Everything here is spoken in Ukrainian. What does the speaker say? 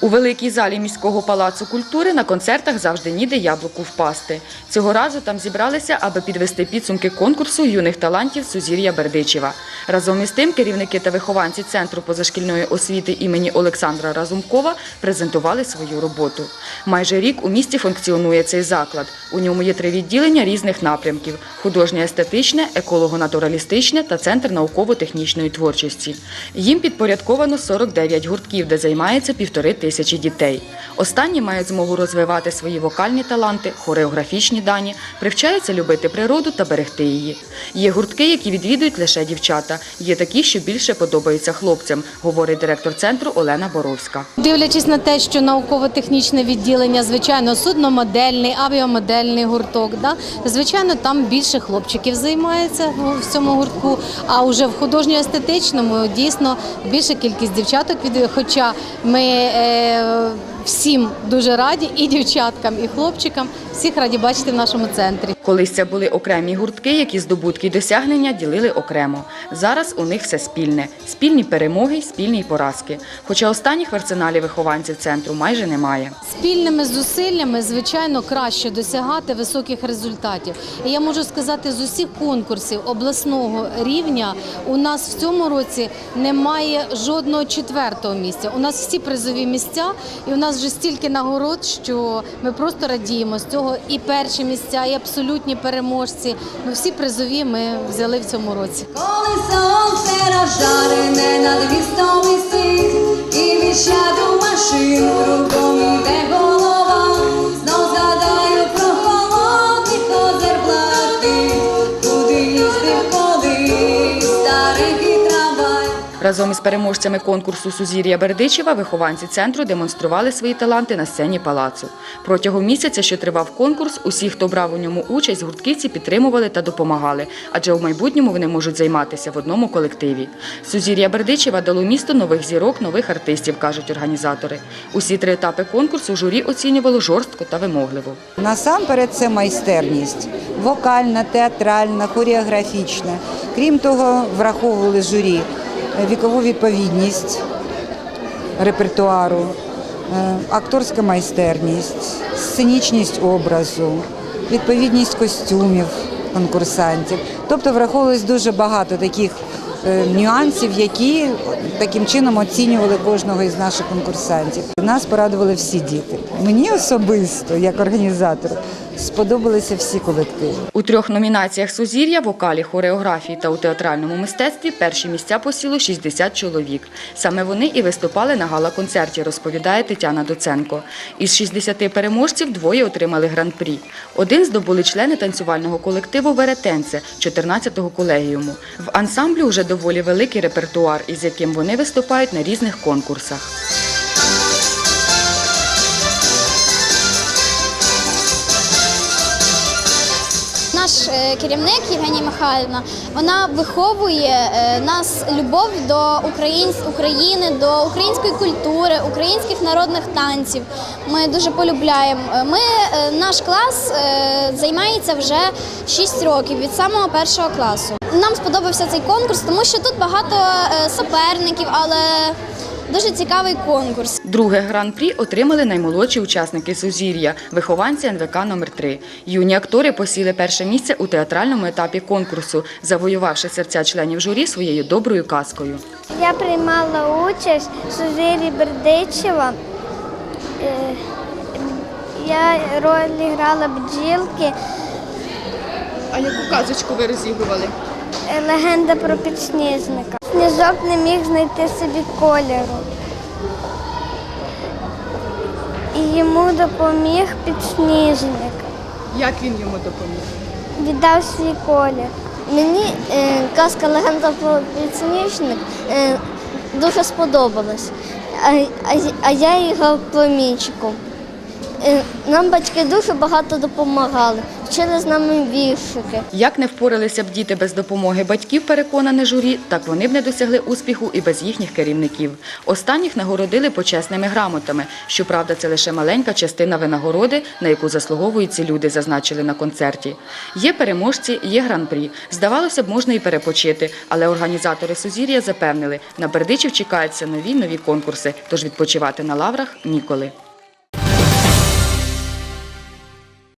У великій залі міського палацу культури на концертах завжди ніде яблуку впасти. Цього разу там зібралися, аби підвести підсумки конкурсу юних талантів Сузір'я Бердичева. Разом із тим керівники та вихованці центру позашкільної освіти імені Олександра Разумкова презентували свою роботу. Майже рік у місті функціонує цей заклад. У ньому є три відділення різних напрямків: художнє естетичне, еколого-натуралістичне та центр науково-технічної творчості. Їм підпорядковано 49 гуртків, де займається півтори тисячі дітей. Останні мають змогу розвивати свої вокальні таланти, хореографічні дані, привчаються любити природу та берегти її. Є гуртки, які відвідують лише дівчата. Є такі, що більше подобаються хлопцям, говорить директор центру Олена Боровська. Дивлячись на те, що науково-технічне відділення, звичайно, судномодельний, авіамодельний гурток, да? звичайно, там більше хлопчиків займається в цьому гуртку. А вже в художньо-естетичному дійсно більша кількість дівчаток хоча ми е, всім дуже раді, і дівчаткам, і хлопчикам. Всіх раді бачити в нашому центрі. Колись це були окремі гуртки, які здобутки й досягнення ділили окремо. Зараз у них все спільне: спільні перемоги спільні поразки. Хоча останніх в арсеналі вихованців центру майже немає. Спільними зусиллями, звичайно, краще досягати високих результатів. І я можу сказати, з усіх конкурсів обласного рівня у нас в цьому році немає жодного четвертого місця. У нас всі призові місця, і у нас вже стільки нагород, що ми просто радіємо з цього. І перші місця, і абсолютні переможці. Ну всі призові ми взяли в цьому році. Коли сонце розжарене над містом і від щаду машин Разом із переможцями конкурсу Сузір'я Бердичева вихованці центру демонстрували свої таланти на сцені палацу. Протягом місяця, що тривав конкурс, усі, хто брав у ньому участь, гуртківці підтримували та допомагали, адже в майбутньому вони можуть займатися в одному колективі. Сузір'я Бердичева дало місту нових зірок, нових артистів, кажуть організатори. Усі три етапи конкурсу журі оцінювало жорстко та вимогливо. Насамперед це майстерність вокальна, театральна, хореографічна. Крім того, враховували журі вікову відповідність репертуару, е, акторська майстерність, сценічність образу, відповідність костюмів конкурсантів. Тобто враховувалось дуже багато таких е, нюансів, які таким чином оцінювали кожного із наших конкурсантів. Нас порадували всі діти. Мені особисто, як організатору, сподобалися всі колективи. У трьох номінаціях Сузір'я, вокалі, хореографії та у театральному мистецтві перші місця посіло 60 чоловік. Саме вони і виступали на гала-концерті, розповідає Тетяна Доценко. Із 60 переможців двоє отримали гран-прі. Один здобули члени танцювального колективу Веретенце 14-го колегіуму. В ансамблі вже доволі великий репертуар, із яким вони виступають на різних конкурсах. Наш е, керівник Євгенія Михайлівна вона виховує е, нас любов до України, до української культури, українських народних танців. Ми дуже полюбляємо. Е, Ми наш клас займається вже 6 років від самого першого класу. Нам сподобався цей конкурс, тому що тут багато суперників, але дуже цікавий конкурс. Друге гран-прі отримали наймолодші учасники Сузір'я, вихованці НВК номер 3 Юні актори посіли перше місце у театральному етапі конкурсу, завоювавши серця членів журі своєю доброю казкою. Я приймала участь в Сузирі Бердичева. Е, Я роль грала бджілки, А яку казочку ви розігрували? Е, легенда про підсніжника. Сніжок не міг знайти собі кольору. І йому допоміг підсніжник. Як він йому допоміг? Віддав свій колір. Мені е, казка легенда про підсніжник е, дуже сподобалась. А, а, а я її грав племінчиком. Е, Нам батьки дуже багато допомагали, вчили з нами віршики. Як не впоралися б діти без допомоги батьків, переконане журі, так вони б не досягли успіху і без їхніх керівників. Останніх нагородили почесними грамотами. Щоправда, це лише маленька частина винагороди, на яку заслуговують ці люди, зазначили на концерті. Є переможці, є гран-прі. Здавалося б, можна і перепочити, але організатори Сузір'я запевнили, на Бердичів чекаються нові нові конкурси, тож відпочивати на лаврах ніколи.